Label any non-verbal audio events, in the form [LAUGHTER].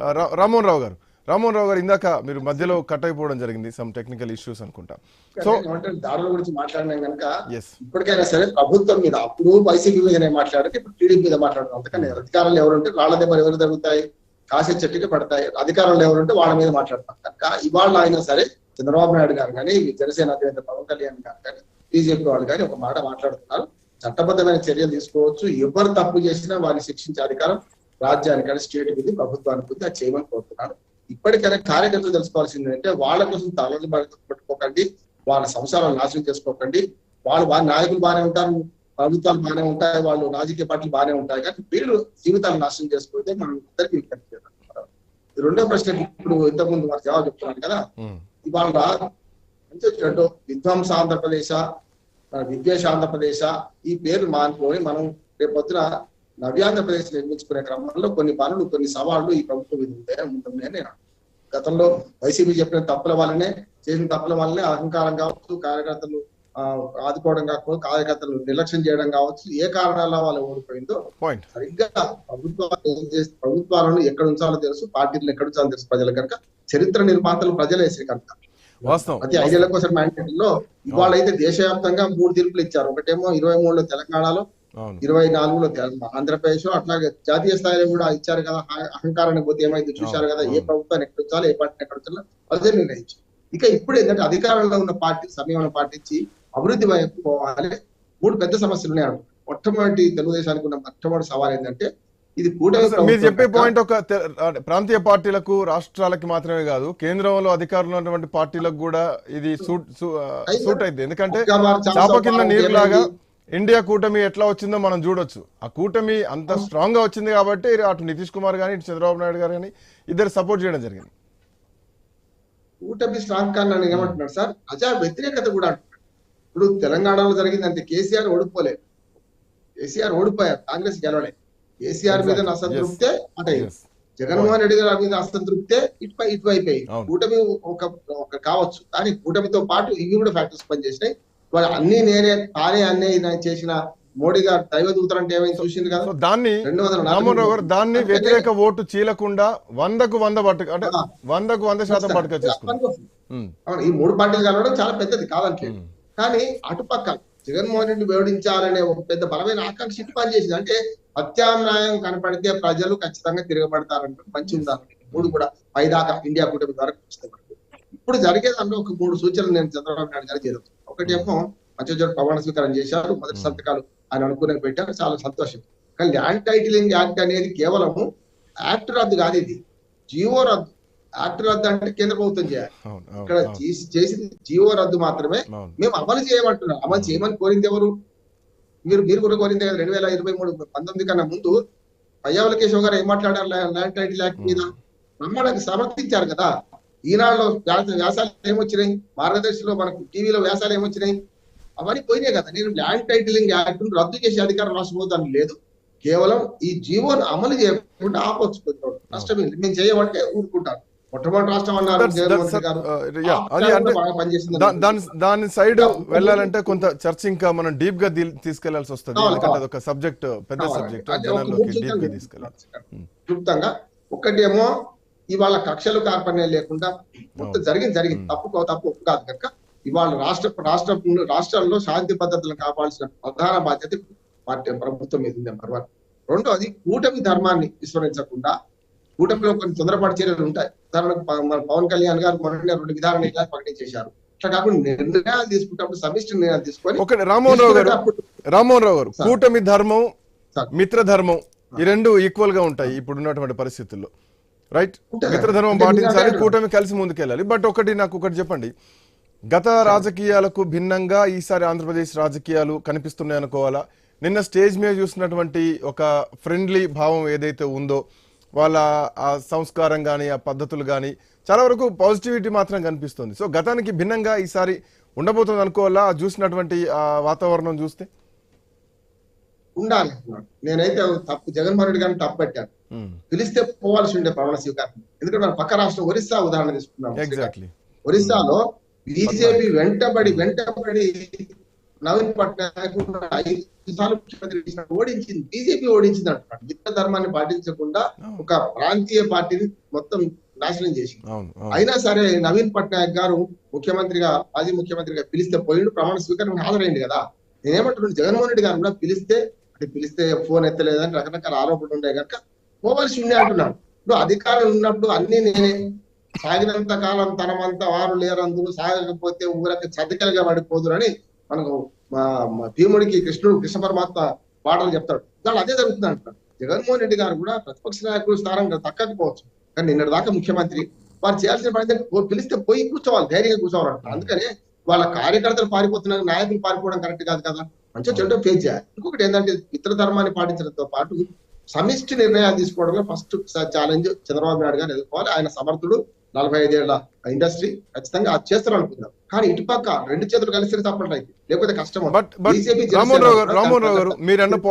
ఆ, రా- రామ్మోహన్ రావు గారు. రామ్మోహన్ రావు గారు ఇందాక మీరు మధ్యలో కట్ అయిపోవడం జరిగింది సమ్ టెక్నికల్ ఇష్యూస్ అనుకుంటా. సో దాడుల గురించి మాట్లాడినాం కనుక ఇప్పటికైనా సరే ప్రభుత్వం మీద అప్పుడు వైసీపీ మీదనే మాట్లాడితే ఇప్పుడు టీడీపీ మీద మాట్లాడడం అంతకని అధికారంలో ఎవరుంటే వాళ్ళ దగ్గర ఎవరు జరుగుతాయి కాసే చెట్టుకి పడతాయి. అధికారంలో ఎవరుంటే వాళ్ళ మీద మాట్లాడతాం. కనుక ఇవాళ అయినా సరే చంద్రబాబు నాయుడు గారు కానీ జనసేన అధినేత పవన్ కళ్యాణ్ గారు కానీ బీజేపీ వాళ్ళు కానీ ఒక మాట మాట్లాడుతున్నారు. చట్టబద్ధమైన చర్యలు తీసుకోవచ్చు. ఎవరు తప్పు చేసినా వారిని శిక్షించే అధికారం రాజ్యానికి కానీ స్టేట్ ఉంది ప్రభుత్వానికి ఉంది అది చేయమని కోరుతున్నారు ఇప్పటికైనా కార్యకర్తలు తెలుసుకోవాల్సింది ఏంటంటే వాళ్ళ కోసం తలలు పెట్టుకోకండి వాళ్ళ సంసారాలు నాశనం చేసుకోకండి. వాళ్ళు వాళ్ళ నాయకులు బాగానే ఉంటారు ప్రభుత్వాలు బాగానే ఉంటాయి వాళ్ళు రాజకీయ పార్టీలు బాగానే ఉంటాయి కానీ వీళ్ళు జీవితాలు నాశనం చేసుకుంటే మనం అందరికీ విజ్ఞప్తి ఈ రెండో ప్రశ్న ఇప్పుడు ఇంతకుముందు మరి జవాబు చెప్తున్నాను కదా. ఇవాళ మంచి వచ్చినట్టు విధ్వంస ఆంధ్రప్రదేశ్ విద్వేష ఆంధ్రప్రదేశ్ ఈ పేరు మానుకొని మనం రేపొద్దున నవ్యాంధ్రప్రదేశ్ నిర్మించుకునే క్రమంలో కొన్ని పనులు కొన్ని సవాళ్ళు ఈ ప్రభుత్వం మీద ఉంటాయి ఉంటున్నాయని నేను. గతంలో వైసీపీ చెప్పిన తప్పుల వల్లనే చేసిన తప్పుల వల్లనే అహంకారం కావచ్చు కార్యకర్తలు ఆ, ఆదుకోవడం కాకపోతే కార్యకర్తలు నిర్లక్ష్యం చేయడం కావచ్చు ఏ కారణాల వాళ్ళు ఓడిపోయిందో సరిగ్గా ప్రభుత్వాలు ప్రభుత్వాలను ఎక్కడ ఉంచాలో తెలుసు పార్టీలను ఎక్కడ ఉంచాలో తెలుసు ప్రజలకు కనుక. చరిత్ర నిర్మాతలు ప్రజలేసి కనుక. ప్రతి ఐదేళ్ళ కోసం మ్యాండేట్లో ఇవాళ అయితే దేశవ్యాప్తంగా మూడు తీర్పులు ఇచ్చారు. ఒకటేమో ఇరవై మూడులో తెలంగాణలో ఇరవై నాలుగులో ఆంధ్రప్రదేశ్లో అట్లాగే జాతీయ స్థాయిలో కూడా ఇచ్చారు కదా అహ- అహంకారానికి పోతే ఏమైంది చూశారు కదా ఏ ప్రభుత్వాన్ని ఎక్కడ ఉంచాలో ఏ పార్టీని ఎక్కడ ఉంచాలో అదే నిర్ణయించారు. ఇక ఇప్పుడు ఏంటంటే అధికారంలో ఉన్న పార్టీ సమయం పాటించి అభివృద్ధి వైపు పోవాలి. మూడు పెద్ద సమస్యలు ఉన్నాయి. మొట్టమొదటి తెలుగుదేశానికి ఉన్న మొట్టమొదటి సవాల్ ఏంటంటే ఇది మీరు చెప్పే పాయింట్ ఒక ప్రాంతీయ పార్టీలకు రాష్ట్రాలకి మాత్రమే కాదు కేంద్రంలో అధికారంలో ఉన్నటువంటి పార్టీలకు కూడా ఇది సూట్ సూట్ అయింది ఎందుకంటే చాప కింద నీరులాగా ఏమైంది? ఇండియా కూటమి ఎట్లా వచ్చిందో మనం చూడొచ్చు. ఆ కూటమి అంత స్ట్రాంగ్గా వచ్చింది కాబట్టి అటు నితీష్ కుమార్ గానీ ఇటు చంద్రబాబు నాయుడు గారు కానీ ఇద్దరు సపోర్ట్ చేయడం జరిగింది. కూటమి స్ట్రాంగ్ కానీ నన్ను ఏమంటున్నాడు సార్? ప్రజా వ్యతిరేకత కూడా అంటున్నాడు ఇప్పుడు తెలంగాణలో జరిగింది అంటే కేసీఆర్ ఓడిపోలేదు. కేసీఆర్ ఓడిపోయారు. కాంగ్రెస్ గెలవలే. కేసీఆర్ మీద. అసంతృప్తే అంటే Yes. జగన్మోహన్ రెడ్డి గారి మీద అసంతృప్తే ఇటు. అవును. కూటమి ఒక ఒక కావచ్చు. కానీ కూటమితో పాటు ఇవి కూడా ఫ్యాక్టర్స్ పనిచేసినాయి. వాళ్ళు అన్ని నేనే తానే అన్నీ నేను చేసిన మోడీ గారు దైవ దూతలంటే ఏమైంది చూసింది కదా? దాన్ని రెండు వందల రామ్మోహన్ రావు గారు దాన్ని వ్యతిరేక ఓటు చీలకుండా వందకు వంద పట్టు అంటే. వందకు వంద శాతం అవును, ఈ మూడు పార్టీలు కలవడం చాలా పెద్దది కాదంటే. కానీ అటుపక్క జగన్మోహన్ రెడ్డి వివరించాలనే ఒక పెద్ద బలమైన ఆకాంక్ష ఇటు పనిచేసింది. అంటే ప్రత్యామ్నాయం కనపడితే ప్రజలు ఖచ్చితంగా తిరగబడతారంటే మంచి ఉందాలని మూడు కూడా. పైదాకా ఇండియా కూటమి ద్వారా ఖచ్చితంగా. ఇప్పుడు జరిగేది అంటే ఒక మూడు సూచనలు నేను చంద్రబాబు నాయుడు గారు జరుగుతుంది ఒకటేమో మంచి ప్రమాణ స్వీకారం చేశారు మొదటి సంతకాలు ఆయన అనుకునే పెట్టారు చాలా సంతోషం. కానీ ల్యాండ్ టైటిలింగ్ యాక్ట్ అనేది కేవలము యాక్ట్ రద్దు కాదు ఇది. జీవో రద్దు యాక్ట్ రద్దు అంటే కేంద్ర ప్రభుత్వం చేయాలి. ఇక్కడ చేసింది జీవో రద్దు మాత్రమే. మేము అమలు చేయమంటున్నాం. అమలు చేయమని కోరింది ఎవరు? మీరు మీరు కూడా కోరింది కదా రెండు వేల ఇరవై మూడు పంతొమ్మిది కన్నా ముందు పయ్యావుల కేశవ్ గారు ఏం మాట్లాడారు? ల్యా- ల్యాండ్ టైటిల్ యాక్ట్ మీద బ్రహ్మాండంగా సమర్థించారు కదా. ఈనాడులో వ్యాస- వ్యాసాలు ఏమొచ్చినాయి? మార్గదర్శిలో మనకు టీవీలో వ్యాసాలు ఏమొచ్చినాయి? అవన్నీ పోయినాయి కదా. నేను ల్యాండ్ టైటిలింగ్ యాక్ట్ రద్దు చేసే అధికారం రాష్ట్రపోతాను లేదు. కేవలం ఈ జీవోను అమలు చేయకుండా ఆపొచ్చు నష్టం ఏంటి? మేము చేయమంటే రాష్ట్రం గారు. uh, దాని సైడ్ వెళ్ళాలంటే కొంత చర్చ ఇంకా మనం డీప్గా తీసుకెళ్ళాల్సి వస్తుంది. ఎందుకంటే. అదొక సబ్జెక్ట్ పెద్ద. సబ్జెక్ట్. జనాల్లోకి డీప్గా తీసుకెళ్ళాలి. క్లుప్తంగా ఒకటేమో ఇవాళ కక్షలు కార్పణ్యం లేకుండా మొత్తం. జరిగింది జరిగింది. తప్పు తప్పు ఒప్పు కాదు కనుక ఇవాళ రాష్ట్ర రాష్ట్ర రాష్ట్రాల్లో శాంతి భద్రతలను కాపాడాల్సిన ప్రధాన బాధ్యత పార్టీ ప్రభుత్వం మీద ఉంది నెంబర్ వన్ రెండోది కూటమి ధర్మాన్ని విస్మరించకుండా కూటమిలో కొన్ని తొందరపాటు చర్యలు ఉంటాయి ఉదాహరణకు పవన్ కళ్యాణ్ గారు మొన్న రెండు విధాన నిర్ణయాలు ప్రకటించేశారు అట్లా కాకుండా నిర్ణయాలు తీసుకుంటప్పుడు సమిష్టి నిర్ణయాలు తీసుకొని రామ్మోహన్ రావు గారు రామ్మోహన్ రావు గారు. కూటమి ధర్మం. మిత్ర ధర్మం ఈ రెండు ఈక్వల్గా ఉంటాయి ఇప్పుడు ఉన్నటువంటి పరిస్థితుల్లో రైట్ ఉంటుంది. మిత్ర ధర్మం అంటే పాటించాలి కూటమి కలిసి ముందుకెళ్ళాలి. బట్ ఒకటి నాకు ఒకటి చెప్పండి. గత రాజకీయాలకు భిన్నంగా ఈసారి ఆంధ్రప్రదేశ్ రాజకీయాలు కనిపిస్తున్నాయి అనుకోవాలా? నిన్న స్టేజ్ మీద చూసినటువంటి ఒక ఫ్రెండ్లీ భావం ఏదైతే ఉందో వాళ్ళ ఆ సంస్కారం కానీ ఆ పద్ధతులు కానీ చాలా వరకు పాజిటివిటీ మాత్రం కనిపిస్తుంది. సో గతానికి భిన్నంగా ఈసారి ఉండబోతుంది అనుకోవాలా? చూసినటువంటి ఆ వాతావరణం చూస్తే? ఉండాలి. అంటున్నాడు. నేనైతే తప్పు జగన్మోహన్ రెడ్డి గారిని తప్పు పెట్టాను. పిలిస్తే పోవాల్సి ఉండే ప్రమాణ స్వీకారం. ఎందుకంటే మన పక్క రాష్ట్రం ఒరిస్సా ఉదాహరణ తీసుకున్నాం ఎగ్జాక్ట్లీ ఒరిస్సాలో బీజేపీ వెంటబడి వెంటబడి నవీన్ పట్నాయక్ ఐదు సార్లు ముఖ్యమంత్రి ఓడించింది. బీజేపీ ఓడించింది అంటున్నాడు మిత్ర ధర్మాన్ని పాటించకుండా ఒక ప్రాంతీయ పార్టీని మొత్తం నాశనం చేసింది. అయినా సరే నవీన్ పట్నాయక్ గారు ముఖ్యమంత్రిగా మాజీ ముఖ్యమంత్రిగా పిలిస్తే పోయిండు. ప్రమాణ స్వీకారం హాజరైంది కదా. నేనేమంటున్నాను? జగన్మోహన్ రెడ్డి గారు కూడా పిలిస్తే పిలిస్తే ఫోన్ ఎత్తలేదని రకరకాల ఆరోపణలు ఉండే కనుక పోవలసి ఉండే అంటున్నాను ఇప్పుడు అధికారం ఉన్నప్పుడు అన్ని నేనే. సాగినంత కాలం తనమంత వారు లేరందుకు సాగకపోతే ఊరక చతికలుగా పడిపోదురని మనకు మా భీముడికి కృష్ణుడు కృష్ణ పరమాత్మ పాటలు చెప్తాడు. దాని అదే జరుగుతుంది అంటున్నాడు. జగన్మోహన్ రెడ్డి గారు కూడా ప్రతిపక్ష నాయకుడు స్థానం తక్కకపోవచ్చు కానీ నిన్నటి దాకా ముఖ్యమంత్రి వారు చేయాల్సిన పని పో- పిలిస్తే పోయి కూర్చోవాలి ధైర్యంగా కూర్చోవాలి అందుకని వాళ్ళ కార్యకర్తలు పారిపోతున్నారు నాయకులు పారిపోవడం కరెక్ట్ కాదు కదా. మంచిగా చెడ్డ ఫేస్ చేయాలి. ఇంకొకటి ఏంటంటే మిత్ర ధర్మాన్ని పాటించడంతో పాటు సమిష్టి నిర్ణయాలు తీసుకోవడంలో ఫస్ట్ ఛాలెంజ్ చంద్రబాబు నాయుడు గారు ఎదుర్కోవాలి. ఆయన సమర్థుడు నలభై ఐదేళ్ళ ఇండస్ట్రీ ఖచ్చితంగా అది చేస్తారు అనుకుందాం కానీ ఇటుపక్క రెండు చేతులు కలిసి తప్పట్లయితే లేకపోతే కష్టం రామ్మోహన్ రావు గారు రావు మీరు అన్న [LAUGHS]